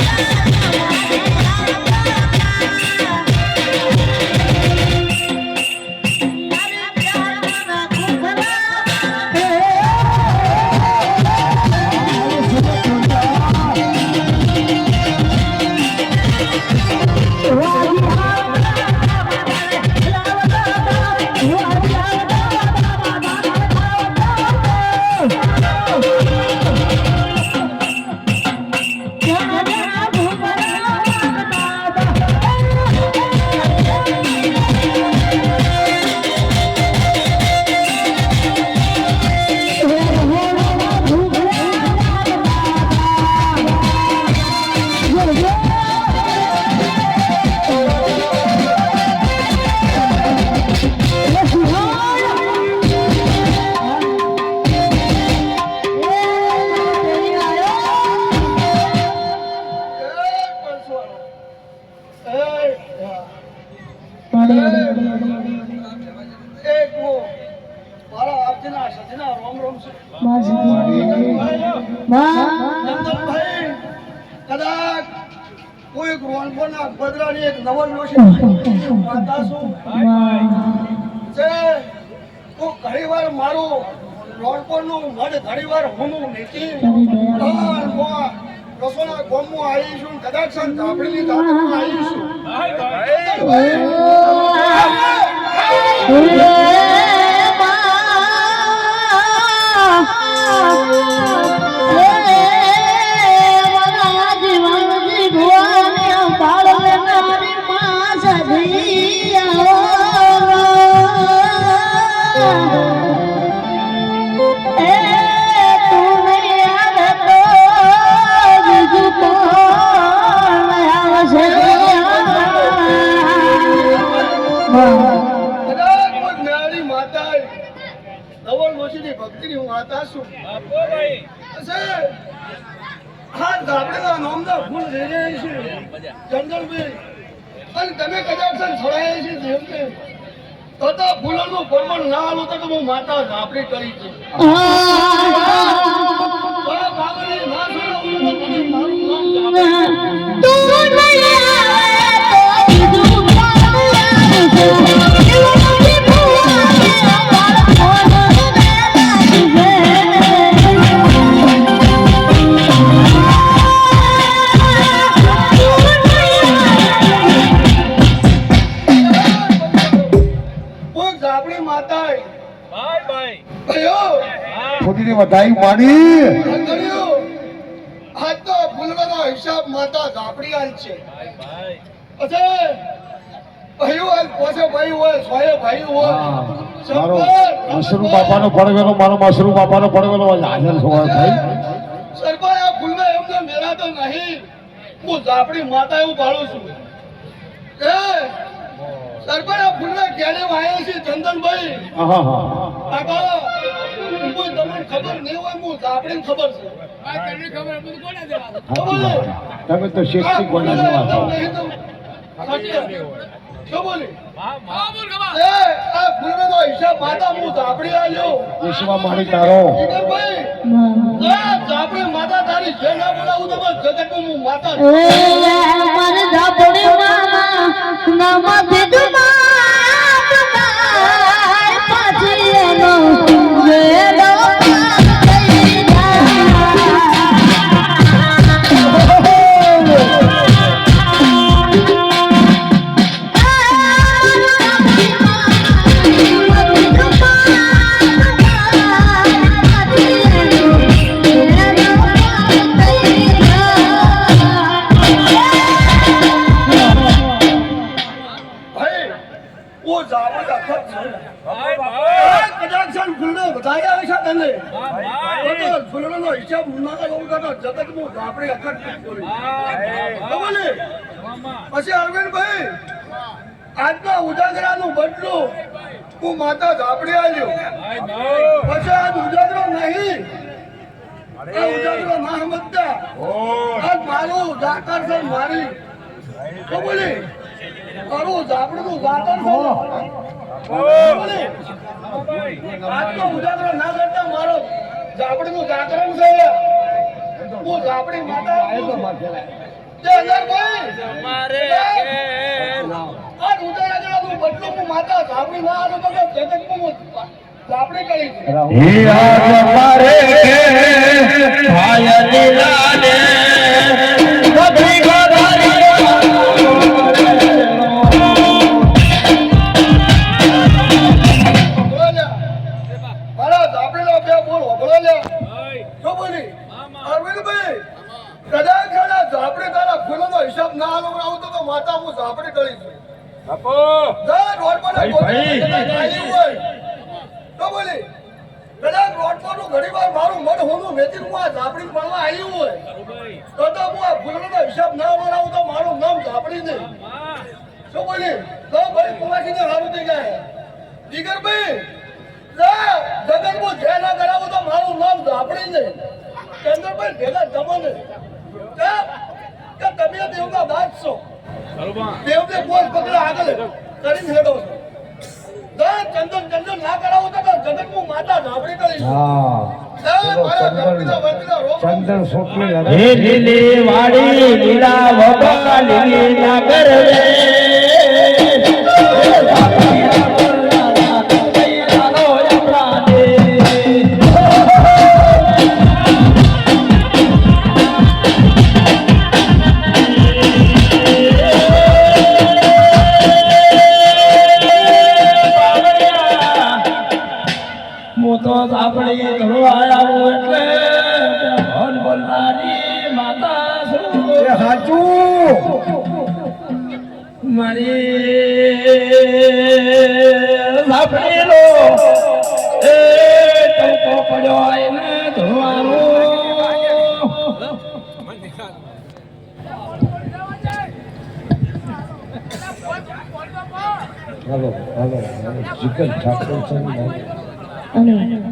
એ કદાચ કોઈ બદલાની એક નવલ છું છે હું ઘણી વાર મારું રોણપોનું મઢ ઘણી વાર હું નીતિ પણ રસોડા કદાચ ધાપડીની ધાપડીમાં આવી ધાપડીના નામના ફૂલ રહી રહ્યા છે જંગલભાઈ અને તમે છે જેમને તો તો ફૂલોનું પ્રમાણ ના આલું તો હું માતા ધાપડી કરી છે. ખોટીની વધાઈ માની. આજ તો ફૂલવાનો હિસાબ માતા ઝાપડી આલ છે. પછી ભાઈઓ આલ પોસે ભાઈ હોય સોએ ભાઈ હોય. મારો સરપંચ, બાપાનો પડવેલો મારો મશરૂમ બાપાનો પડવેલો હાજર થવા ભાઈ. સરપંચ આ ફૂલને એમને મેળાતો નહીં. હું ધાપડી માતા એવું પાડું છું. એ સરપંચ આ ભૂલના ક્યારે વાયો છે ચંદનભાઈ. હા હા કાકા કોઈ તમને ખબર નહીં હોય હું ધાપડીને ખબર છે? તમે તો શેઠથી ગોળા જેવા છો. મારી તારો. માતા તારી જગત હું માતા ને ફૂલને આવે છે તને. તો ફૂલનો હિસાબ ના જગતનું ધાપડી અખત બોલી. ખબર પછી અરવિંદભાઈ આજના ઉજાગરાનું બદલું હું માતા ધાપડી આલ્યો. પછી આજ ઉજાગરો નહીં. ઉજાગરો ના સમજતા. આજ મારું જાકર છે મારી. ને? મારું ઝાપડું ઝાકર છે ખબર ને? ના કરતા મારો ઝાપડીનું જાગરણ છે હું ઝાપડી માતા જે અનારભાઈ, અમારે ઘેર આ ઉદયના જણાનું દર રોડ પર ભાઈ, ભાઈ. તો બોલી, કદાચ રોડ પરનું ઘણીવાર મારું મન હોનું વેચીને હું આ ઝાપડી ભણવા આવ્યું હોય. ભાઈ તો તો હું આ ભૂલનો હિસાબ ના આલવડાવું તો મારું નામ ઝાપડી નહીં. શું બોલી? તો ભાઈ કુવાસીને હારું થઈ જાય. જીગરભાઈ, જા, જગતમાં જે ના કરાવું તો મારું નામ ઝાપડી નહીં. ચંદ્રભાઈ ભેગા જમાને. જા, કે તમે દેવના દાસ છો. સલમાન દેવને બોલ પકડા આગળ કરીને હેડો છો. ચંદન ચંદન ના કરાવું તો જગતમાં માતા ઝાપડી કરીશ. ચંદન વાડી લીલા વબા લીલી છું સાચું મારી સાંભળી લો એ ટંકો પડ્યો એને ધોવાનું. હાલો હાલો ચિકન ઠાકોર છે ને